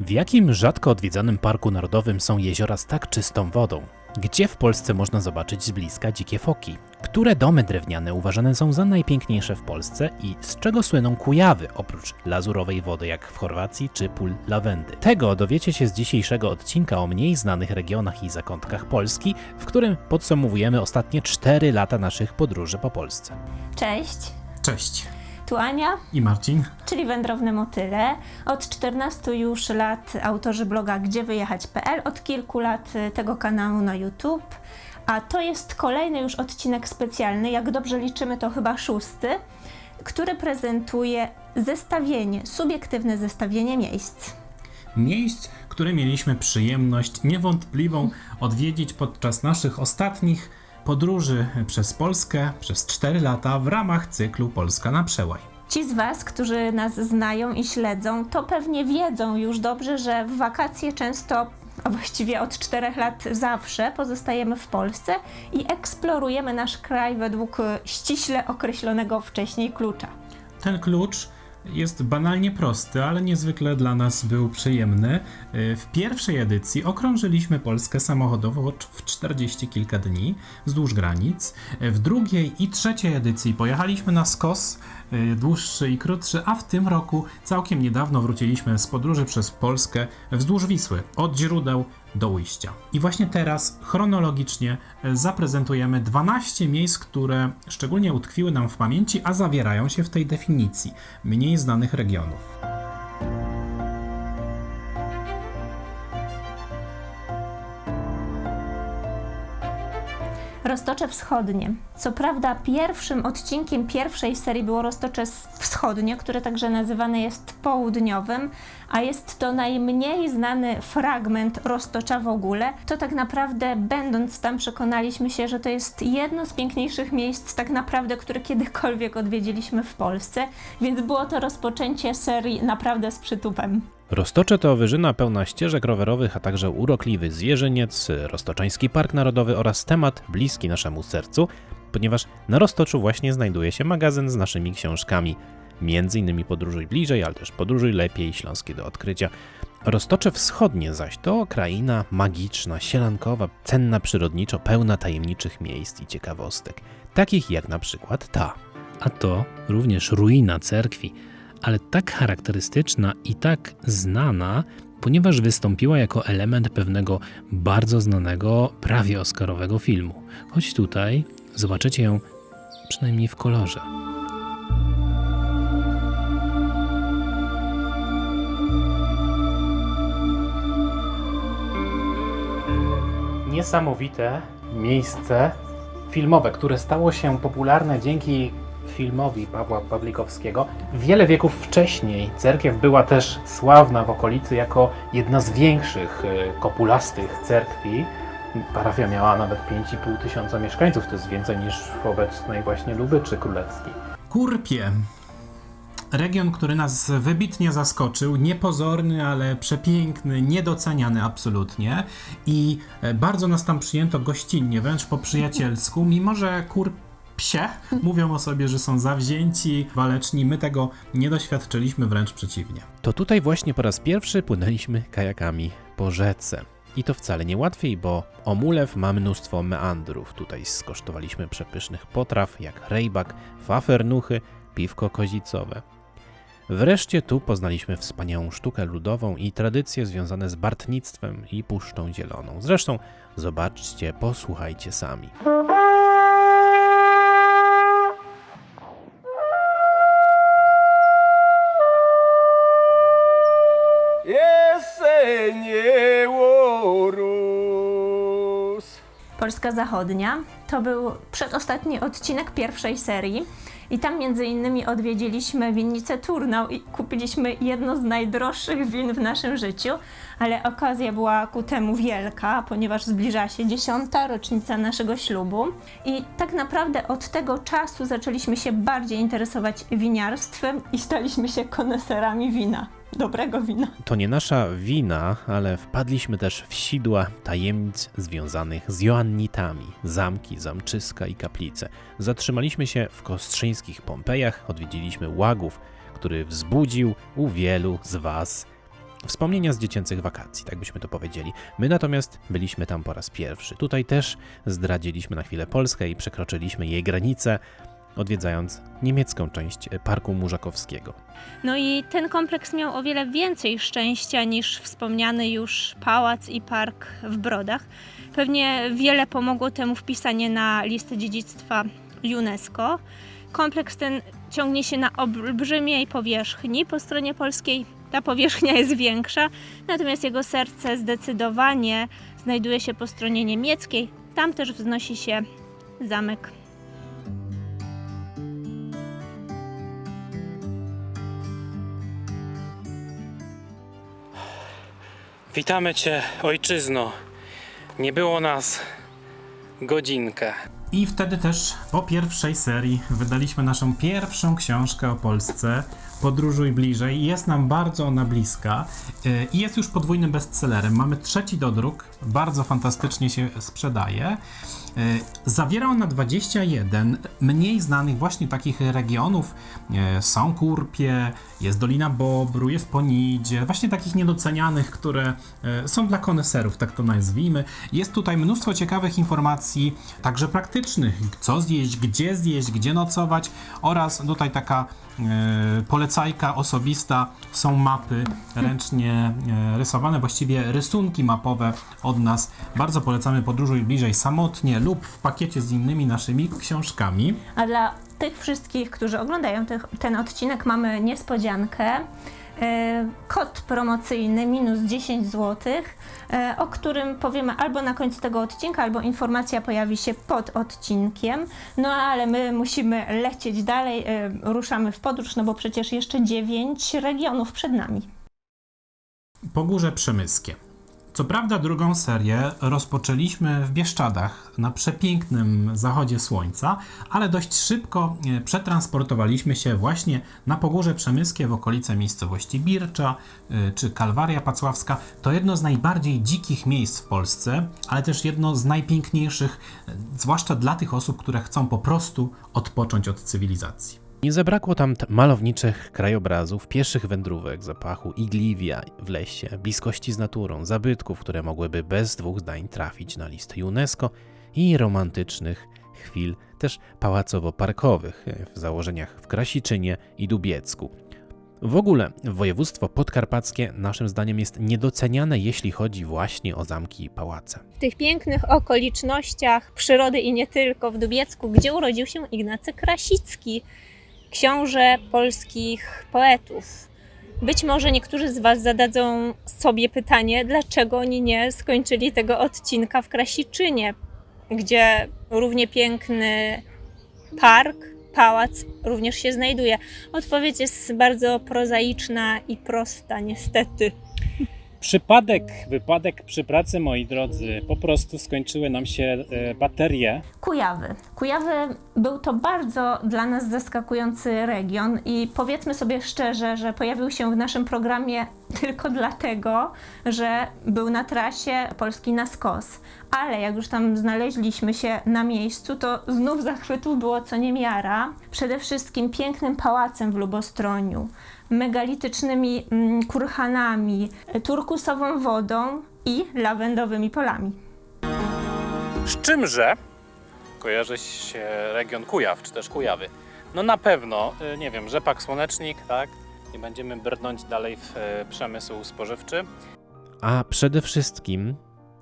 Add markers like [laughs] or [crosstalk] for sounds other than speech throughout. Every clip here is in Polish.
W jakim rzadko odwiedzanym parku narodowym są jeziora z tak czystą wodą? Gdzie w Polsce można zobaczyć z bliska dzikie foki? Które domy drewniane uważane są za najpiękniejsze w Polsce i z czego słyną Kujawy, oprócz lazurowej wody jak w Chorwacji czy pól lawendy? Tego dowiecie się z dzisiejszego odcinka o mniej znanych regionach i zakątkach Polski, w którym podsumowujemy ostatnie 4 lata naszych podróży po Polsce. Cześć, Cześć. Tu Ania, I Marcin. czyli Wędrowne Motyle. Od 14 już lat autorzy bloga gdziewyjechać.pl, od kilku lat y, tego kanału na YouTube. A to jest kolejny już odcinek specjalny, jak dobrze liczymy to chyba szósty, który prezentuje zestawienie, subiektywne zestawienie miejsc. Miejsc, które mieliśmy przyjemność niewątpliwą odwiedzić podczas naszych ostatnich podróży przez Polskę przez 4 lata w ramach cyklu Polska na przełaj. Ci z Was, którzy nas znają i śledzą, to pewnie wiedzą już dobrze, że w wakacje często, a właściwie od czterech lat zawsze, pozostajemy w Polsce i eksplorujemy nasz kraj według ściśle określonego wcześniej klucza. Ten klucz jest banalnie prosty, ale niezwykle dla nas był przyjemny. Y, W pierwszej edycji okrążyliśmy Polskę samochodowo w 40 kilka dni wzdłuż granic. Y, W drugiej i trzeciej edycji pojechaliśmy na skos, y, dłuższy i krótszy, a w tym roku całkiem niedawno wróciliśmy z podróży przez Polskę wzdłuż Wisły, od źródeł do ujścia. I właśnie teraz chronologicznie y, zaprezentujemy 12 miejsc, które szczególnie utkwiły nam w pamięci, a zawierają się w tej definicji mniej znanych regionów. Roztocze Wschodnie. Co prawda, pierwszym odcinkiem pierwszej serii było Roztocze Wschodnie, które także nazywane jest południowym, a jest to najmniej znany fragment Roztocza w ogóle. To tak naprawdę, będąc tam, przekonaliśmy się, że to jest jedno z piękniejszych miejsc, tak naprawdę, które kiedykolwiek odwiedziliśmy w Polsce, więc było to rozpoczęcie serii naprawdę z przytupem. Roztocze to wyżyna pełna ścieżek rowerowych, a także urokliwy zwierzyniec, Roztoczański Park Narodowy oraz temat bliski naszemu sercu, ponieważ na Roztoczu właśnie znajduje się magazyn z naszymi książkami. Między innymi Podróżuj bliżej, ale też Podróżuj lepiej, Śląskie do odkrycia. Roztocze Wschodnie zaś to kraina magiczna, sielankowa, cenna przyrodniczo, pełna tajemniczych miejsc i ciekawostek, takich jak na przykład ta. A to również ruina cerkwi, ale tak charakterystyczna i tak znana, ponieważ wystąpiła jako element pewnego bardzo znanego, prawie oscarowego filmu. Choć tutaj zobaczycie ją przynajmniej w kolorze. Niesamowite miejsce filmowe, które stało się popularne dzięki filmowi Pawła Pawlikowskiego. Wiele wieków wcześniej cerkiew była też sławna w okolicy jako jedna z większych e, kopulastych cerkwi. Parafia miała nawet 5,5 tysiąca mieszkańców, to jest więcej niż w obecnej właśnie Lubyczy Królewskiej. Kurpie. Region, który nas wybitnie zaskoczył, niepozorny, ale przepiękny, niedoceniany absolutnie i e, bardzo nas tam przyjęto gościnnie, wręcz po przyjacielsku, mimo że kurpsie mówią o sobie, że są zawzięci, waleczni, my tego nie doświadczyliśmy, wręcz przeciwnie. To tutaj właśnie po raz pierwszy płynęliśmy kajakami po rzece. I to wcale nie łatwiej, bo Omulew ma mnóstwo meandrów. Tutaj skosztowaliśmy przepysznych potraw jak rejbak, fafernuchy, piwko kozicowe. Wreszcie tu poznaliśmy wspaniałą sztukę ludową i tradycje związane z bartnictwem i Puszczą Zieloną. Zresztą zobaczcie, posłuchajcie sami. Polska Zachodnia. To był przedostatni odcinek pierwszej serii i tam między innymi odwiedziliśmy winnicę Turnał i kupiliśmy jedno z najdroższych win w naszym życiu, ale okazja była ku temu wielka, ponieważ zbliża się dziesiąta rocznica naszego ślubu i tak naprawdę od tego czasu zaczęliśmy się bardziej interesować winiarstwem i staliśmy się koneserami wina, dobrego wina. To nie nasza wina, ale wpadliśmy też w sidła tajemnic związanych z Joannitami, zamki, zamczyska i kaplice. Zatrzymaliśmy się w kostrzyńskich Pompejach, odwiedziliśmy Łagów, który wzbudził u wielu z Was Wspomnienia z dziecięcych wakacji, tak byśmy to powiedzieli. My natomiast byliśmy tam po raz pierwszy. Tutaj też zdradziliśmy na chwilę Polskę i przekroczyliśmy jej granice, odwiedzając niemiecką część Parku Murzakowskiego. No i ten kompleks miał o wiele więcej szczęścia niż wspomniany już pałac i park w Brodach. Pewnie wiele pomogło temu wpisanie na listę dziedzictwa UNESCO. Kompleks ten ciągnie się na olbrzymiej powierzchni po stronie polskiej. Ta powierzchnia jest większa, natomiast jego serce zdecydowanie znajduje się po stronie niemieckiej. Tam też wznosi się zamek Witamy Cię, ojczyzno. Nie było nas godzinkę. I wtedy też po pierwszej serii wydaliśmy naszą pierwszą książkę o Polsce. Podróżuj bliżej. Jest nam bardzo ona bliska yy, i jest już podwójnym bestsellerem. Mamy trzeci dodruk, bardzo fantastycznie się sprzedaje. Yy, Zawiera ona 21 mniej znanych właśnie takich regionów. Yy, Są Kurpie, jest Dolina Bobru, jest Ponidzie, właśnie takich niedocenianych, które są dla koneserów, tak to nazwijmy. Jest tutaj mnóstwo ciekawych informacji, także praktycznych, co zjeść, gdzie zjeść, gdzie nocować oraz tutaj taka e, polecajka osobista, są mapy ręcznie e, rysowane, właściwie rysunki mapowe od nas. Bardzo polecamy podróżuj bliżej samotnie lub w pakiecie z innymi naszymi książkami. A dla tych wszystkich, którzy oglądają ten odcinek, mamy niespodziankę. E, Kod promocyjny minus 10 zł, e, o którym powiemy albo na końcu tego odcinka, albo informacja pojawi się pod odcinkiem. No ale my musimy lecieć dalej, e, ruszamy w podróż, no bo przecież jeszcze 9 regionów przed nami. Pogórze Przemyskie. Co prawda drugą serię rozpoczęliśmy w Bieszczadach na przepięknym zachodzie słońca, ale dość szybko e, przetransportowaliśmy się właśnie na Pogórze Przemyskie w okolice miejscowości Bircza e, czy Kalwaria Pacławska. To jedno z najbardziej dzikich miejsc w Polsce, ale też jedno z najpiękniejszych, e, zwłaszcza dla tych osób, które chcą po prostu odpocząć od cywilizacji. Nie zabrakło tam malowniczych krajobrazów, pieszych wędrówek, zapachu igliwia w lesie, bliskości z naturą, zabytków, które mogłyby bez dwóch zdań trafić na listę UNESCO i romantycznych chwil, też pałacowo-parkowych e, w założeniach w Krasiczynie i Dubiecku. W ogóle województwo podkarpackie naszym zdaniem jest niedoceniane, jeśli chodzi właśnie o zamki i pałace. w tych pięknych okolicznościach przyrody i nie tylko w Dubiecku, gdzie urodził się Ignacy Krasicki, książę polskich poetów. Być może niektórzy z Was zadadzą sobie pytanie, dlaczego oni nie skończyli tego odcinka w Krasiczynie, gdzie równie piękny park, pałac również się znajduje. Odpowiedź jest bardzo prozaiczna i prosta, niestety. Przypadek, wypadek przy pracy, moi drodzy. Po prostu skończyły nam się e, baterie. Kujawy. Kujawy był to bardzo dla nas zaskakujący region i powiedzmy sobie szczerze, że pojawił się w naszym programie tylko dlatego, że był na trasie Polski na skos. Ale jak już tam znaleźliśmy się na miejscu, to znów zachwytów było co niemiara. Przede wszystkim pięknym pałacem w Lubostroniu, megalitycznymi mm, kurhanami, turkusową wodą i lawendowymi polami. Z czymże kojarzy się region Kujaw, czy też Kujawy? No na pewno, e, nie wiem, rzepak słonecznik, tak? Nie będziemy brnąć dalej w e, przemysł spożywczy. a przede wszystkim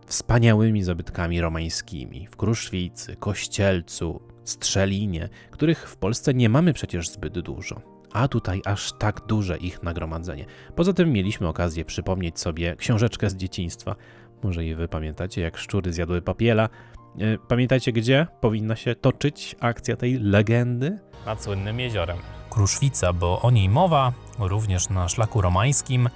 wspaniałymi zabytkami romańskimi w Kruszwicy, Kościelcu, Strzelinie, których w Polsce nie mamy przecież zbyt dużo. A tutaj aż tak duże ich nagromadzenie. Poza tym mieliśmy okazję przypomnieć sobie książeczkę z dzieciństwa. Może i wy pamiętacie, jak szczury zjadły papiela. E, Pamiętacie, gdzie powinna się toczyć akcja tej legendy? nad słynnym jeziorem. Kruszwica, bo o niej mowa, również na szlaku romańskim,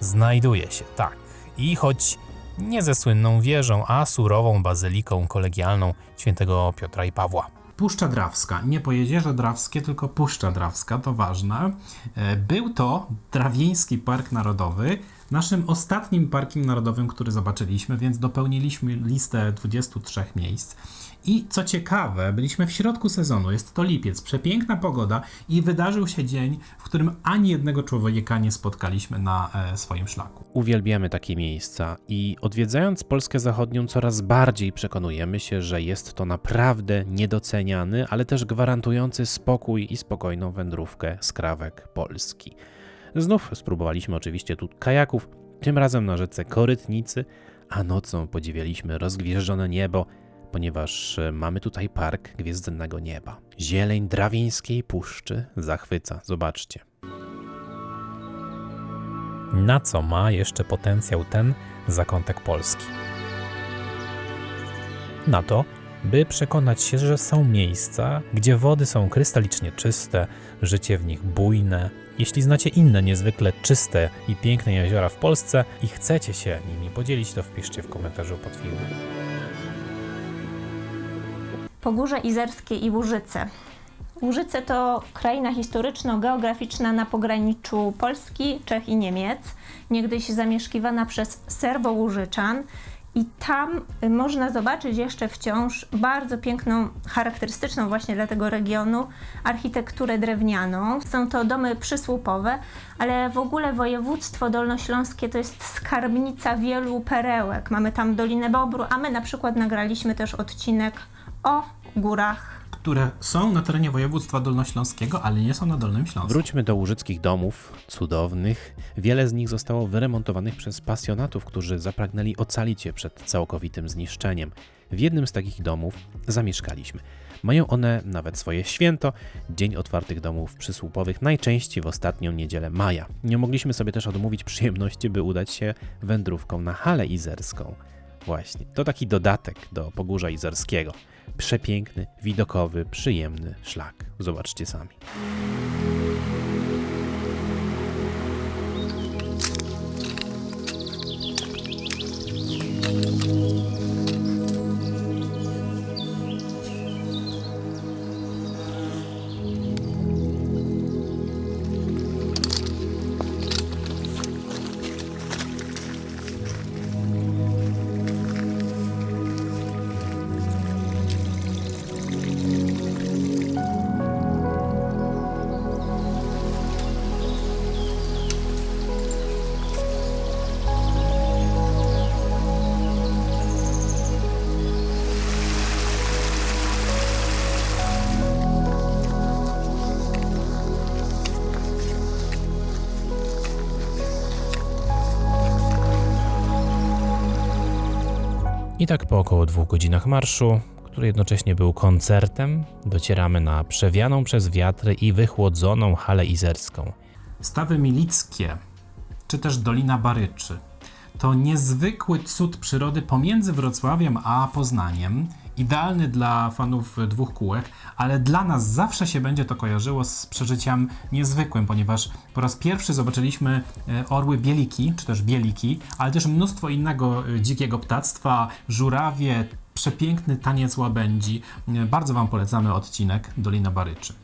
znajduje się, tak. I choć nie ze słynną wieżą, a surową bazyliką kolegialną świętego Piotra i Pawła. Puszcza Drawska. Nie po Jezierze Drawskie, tylko Puszcza Drawska, to ważne. E, Był to Drawieński Park Narodowy, naszym ostatnim parkiem narodowym, który zobaczyliśmy, więc dopełniliśmy listę 23 miejsc. I co ciekawe, byliśmy w środku sezonu, jest to lipiec, przepiękna pogoda i wydarzył się dzień, w którym ani jednego człowieka nie spotkaliśmy na e, swoim szlaku. Uwielbiamy takie miejsca i odwiedzając Polskę Zachodnią coraz bardziej przekonujemy się, że jest to naprawdę niedoceniany, ale też gwarantujący spokój i spokojną wędrówkę skrawek Polski. Znów spróbowaliśmy oczywiście tu kajaków, tym razem na rzece Korytnicy, a nocą podziwialiśmy rozgwieżdżone niebo, ponieważ e, mamy tutaj park Gwiezdnego Nieba. Zieleń Drawieńskiej Puszczy zachwyca, zobaczcie. Na co ma jeszcze potencjał ten zakątek Polski? Na to, by przekonać się, że są miejsca, gdzie wody są krystalicznie czyste, życie w nich bujne. Jeśli znacie inne niezwykle czyste i piękne jeziora w Polsce i chcecie się nimi podzielić, to wpiszcie w komentarzu pod filmem. Pogórze Izerskie i Łużyce. Łużyce to kraina historyczno-geograficzna na pograniczu Polski, Czech i Niemiec, niegdyś zamieszkiwana przez Serbo-Łużyczan. I tam y, można zobaczyć jeszcze wciąż bardzo piękną, charakterystyczną właśnie dla tego regionu architekturę drewnianą. Są to domy przysłupowe, ale w ogóle województwo dolnośląskie to jest skarbnica wielu perełek. Mamy tam Dolinę Bobru, a my na przykład nagraliśmy też odcinek o górach które są na terenie województwa dolnośląskiego, ale nie są na Dolnym Śląsku. Wróćmy do łużyckich domów, cudownych. Wiele z nich zostało wyremontowanych przez pasjonatów, którzy zapragnęli ocalić je przed całkowitym zniszczeniem. W jednym z takich domów zamieszkaliśmy. Mają one nawet swoje święto, Dzień Otwartych Domów Przysłupowych, najczęściej w ostatnią niedzielę maja. Nie mogliśmy sobie też odmówić przyjemności, by udać się wędrówką na Halę Izerską. Właśnie, to taki dodatek do Pogórza Izerskiego. Przepiękny, widokowy, przyjemny szlak. Zobaczcie sami. I tak po około dwóch godzinach marszu, który jednocześnie był koncertem, docieramy na przewianą przez wiatry i wychłodzoną halę izerską. Stawy Milickie, czy też Dolina Baryczy. To niezwykły cud przyrody pomiędzy Wrocławiem a Poznaniem. Idealny dla fanów dwóch kółek, ale dla nas zawsze się będzie to kojarzyło z przeżyciem niezwykłym, ponieważ po raz pierwszy zobaczyliśmy e, orły bieliki, czy też bieliki, ale też mnóstwo innego e, dzikiego ptactwa, żurawie, przepiękny taniec łabędzi. E, Bardzo Wam polecamy odcinek Dolina Baryczy.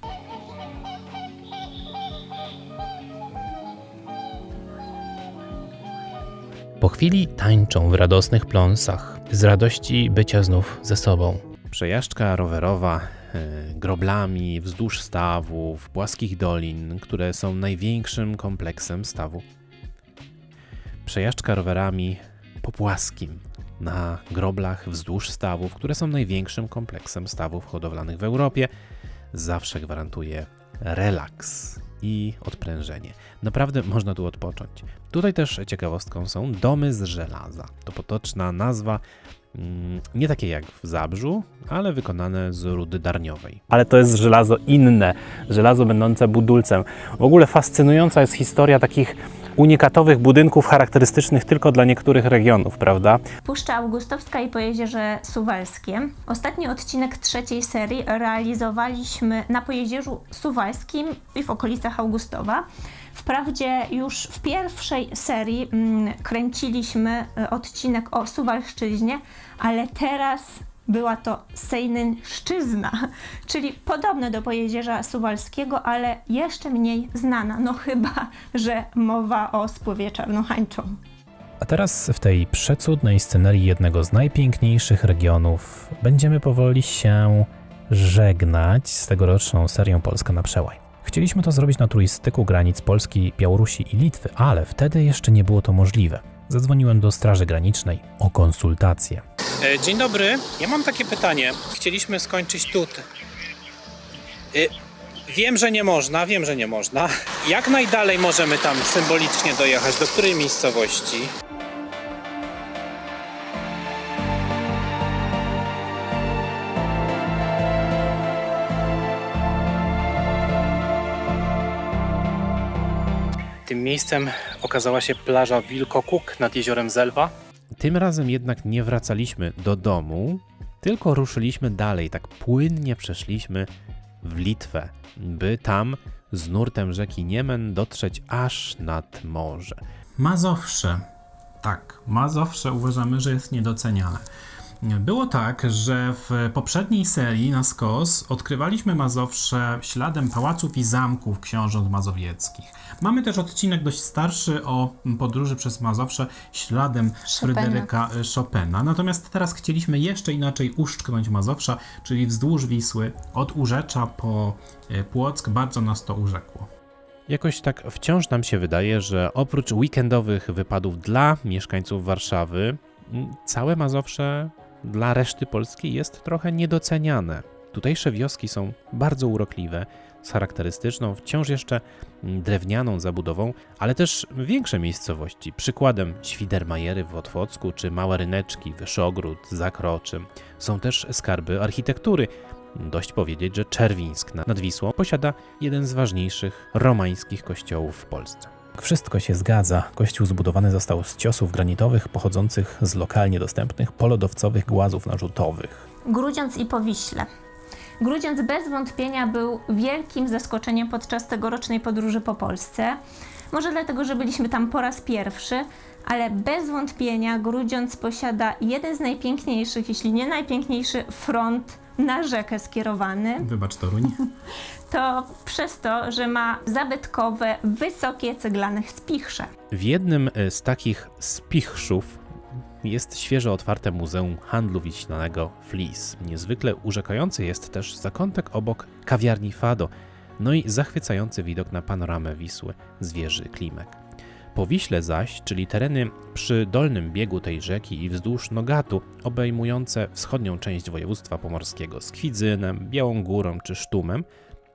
Po chwili tańczą w radosnych pląsach, z radości bycia znów ze sobą. Przejażdżka rowerowa e, groblami wzdłuż stawów, płaskich dolin, które są największym kompleksem stawu. Przejażdżka rowerami po płaskim na groblach wzdłuż stawów, które są największym kompleksem stawów hodowlanych w Europie, zawsze gwarantuje relaks i odprężenie. Naprawdę można tu odpocząć. Tutaj też ciekawostką są domy z żelaza. To potoczna nazwa Nie takie jak w Zabrzu, ale wykonane z rudy darniowej. ale to jest żelazo inne, żelazo będące budulcem. W ogóle fascynująca jest historia takich unikatowych budynków charakterystycznych tylko dla niektórych regionów, prawda? Puszcza Augustowska i Pojezierze Suwalskie. Ostatni odcinek trzeciej serii realizowaliśmy na Pojezierzu Suwalskim i w okolicach Augustowa. Wprawdzie już w pierwszej serii mm, kręciliśmy e, odcinek o Suwalszczyźnie, ale teraz była to Sejnynszczyzna, [laughs] czyli podobne do Pojezierza Suwalskiego, ale jeszcze mniej znana. No chyba, że mowa o spływie czarnochańczą. A teraz w tej przecudnej scenerii jednego z najpiękniejszych regionów będziemy powoli się żegnać z tegoroczną serią Polska na przełaj. Chcieliśmy to zrobić na trójstyku granic Polski, Białorusi i Litwy, ale wtedy jeszcze nie było to możliwe. Zadzwoniłem do Straży Granicznej o konsultację. E, Dzień dobry. Ja mam takie pytanie. Chcieliśmy skończyć tutaj. E, Wiem, że nie można, wiem, że nie można. Jak najdalej możemy tam symbolicznie dojechać? Do której miejscowości? Miejscem okazała się plaża Wilkokuk nad jeziorem Zelwa. Tym razem jednak nie wracaliśmy do domu, tylko ruszyliśmy dalej, tak płynnie przeszliśmy w Litwę, by tam z nurtem rzeki Niemen dotrzeć aż nad morze. Mazowsze. Tak, Mazowsze uważamy, że jest niedoceniane. Było tak, że w poprzedniej serii na skos odkrywaliśmy Mazowsze śladem pałaców i zamków książąt mazowieckich. Mamy też odcinek dość starszy o podróży przez Mazowsze śladem Chopina. Fryderyka Chopina. Natomiast teraz chcieliśmy jeszcze inaczej uszczknąć Mazowsza, czyli wzdłuż Wisły, od Urzecza po e, Płock. Bardzo nas to urzekło. Jakoś tak wciąż nam się wydaje, że oprócz weekendowych wypadów dla mieszkańców Warszawy, całe Mazowsze dla reszty Polski jest trochę niedoceniane. Tutejsze wioski są bardzo urokliwe, z charakterystyczną, wciąż jeszcze m, drewnianą zabudową, ale też większe miejscowości. Przykładem Świdermajery w Otwocku czy Małe Ryneczki, Wyszogród, Zakroczym. Są też skarby architektury. Dość powiedzieć, że Czerwińsk nad Wisłą posiada jeden z ważniejszych romańskich kościołów w Polsce. Wszystko się zgadza. Kościół zbudowany został z ciosów granitowych pochodzących z lokalnie dostępnych polodowcowych głazów narzutowych. Grudziądz i Powiśle. Grudziądz bez wątpienia był wielkim zaskoczeniem podczas tegorocznej podróży po Polsce. Może dlatego, że byliśmy tam po raz pierwszy, ale bez wątpienia Grudziądz posiada jeden z najpiękniejszych, jeśli nie najpiękniejszy front na rzekę skierowany. Wybacz Toruń. [laughs] To przez to, że ma zabytkowe, wysokie ceglane spichrze. W jednym e, z takich spichrzów jest świeżo otwarte Muzeum Handlu Wiślanego Flis. Niezwykle urzekający jest też zakątek obok kawiarni Fado, no i zachwycający widok na panoramę Wisły z wieży Klimek. Po Wiśle zaś, czyli tereny przy dolnym biegu tej rzeki i wzdłuż Nogatu, obejmujące wschodnią część województwa pomorskiego z Kwidzynem, Białą Górą czy Sztumem,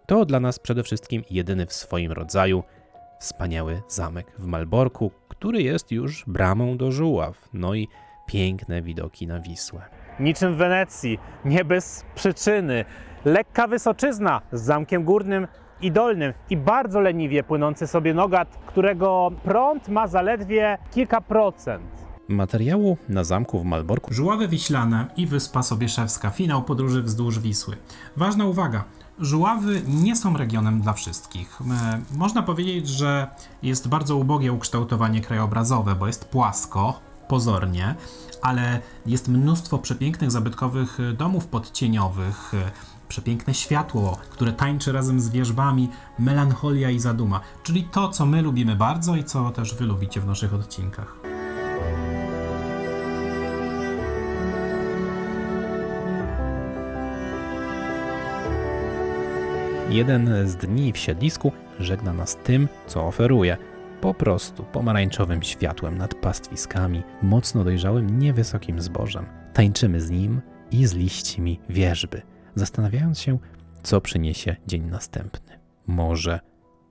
to dla nas przede wszystkim jedyny w swoim rodzaju wspaniały zamek w Malborku, który jest już bramą do Żuław, no i piękne widoki na Wisłę. Niczym w Wenecji, nie bez przyczyny. Lekka wysoczyzna z zamkiem górnym i dolnym i bardzo leniwie płynący sobie Nogat, którego prąd ma zaledwie kilka procent. Materiału na zamku w Malborku Żuławy Wiślane i Wyspa Sobieszewska. Finał podróży wzdłuż Wisły. Ważna uwaga. Żuławy nie są regionem dla wszystkich. E, Można powiedzieć, że jest bardzo ubogie ukształtowanie krajobrazowe, bo jest płasko, pozornie, ale jest mnóstwo przepięknych, zabytkowych e, domów podcieniowych, e, przepiękne światło, które tańczy razem z wierzbami, melancholia i zaduma, czyli to, co my lubimy bardzo i co też wy lubicie w naszych odcinkach. Jeden z dni w siedlisku żegna nas tym, co oferuje. Po prostu pomarańczowym światłem nad pastwiskami, mocno dojrzałym, niewysokim zbożem. Tańczymy z nim i z liśćmi wierzby, zastanawiając się, co przyniesie dzień następny. Może,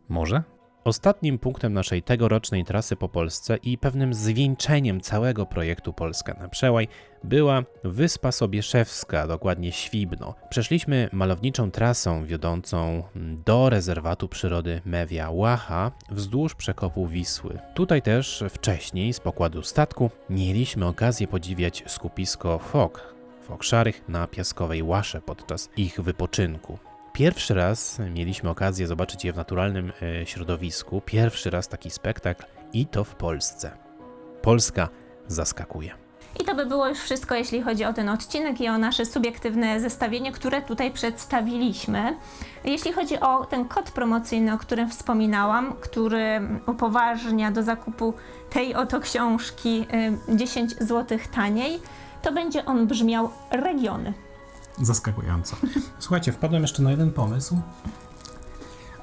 może? Ostatnim punktem naszej tegorocznej trasy po Polsce i pewnym zwieńczeniem całego projektu Polska na przełaj była Wyspa Sobieszewska, dokładnie Świbno. Przeszliśmy malowniczą trasą wiodącą do rezerwatu przyrody Mewia Łacha wzdłuż przekopu Wisły. Tutaj też wcześniej z pokładu statku mieliśmy okazję podziwiać skupisko fok, fok szarych na piaskowej łasze podczas ich wypoczynku. Pierwszy raz mieliśmy okazję zobaczyć je w naturalnym e, środowisku. Pierwszy raz taki spektakl i to w Polsce. Polska zaskakuje. I to by było już wszystko, jeśli chodzi o ten odcinek i o nasze subiektywne zestawienie, które tutaj przedstawiliśmy. Jeśli chodzi o ten kod promocyjny, o którym wspominałam, który upoważnia do zakupu tej oto książki y, 10 zł taniej, to będzie on brzmiał regiony. Zaskakująco. Słuchajcie, wpadłem jeszcze na jeden pomysł.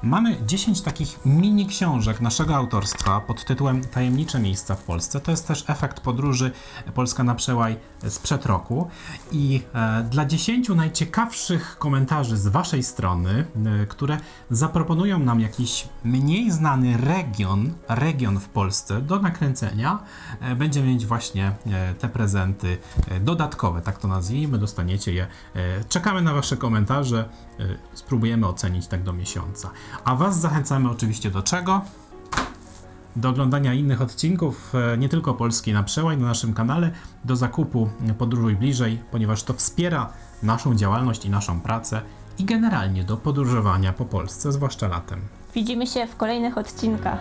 Mamy 10 takich mini książek naszego autorstwa pod tytułem Tajemnicze miejsca w Polsce. To jest też efekt podróży Polska na przełaj sprzed roku. I e, dla 10 najciekawszych komentarzy z Waszej strony, e, które zaproponują nam jakiś mniej znany region, region w Polsce do nakręcenia, e, będziemy mieć właśnie te prezenty dodatkowe, tak to nazwijmy, dostaniecie je. Czekamy na Wasze komentarze, spróbujemy ocenić tak do miesiąca. A Was zachęcamy oczywiście do czego? Do oglądania innych odcinków, e, nie tylko Polski na przełaj na naszym kanale, do zakupu Podróżuj Bliżej, ponieważ to wspiera naszą działalność i naszą pracę i generalnie do podróżowania po Polsce, zwłaszcza latem. Widzimy się w kolejnych odcinkach.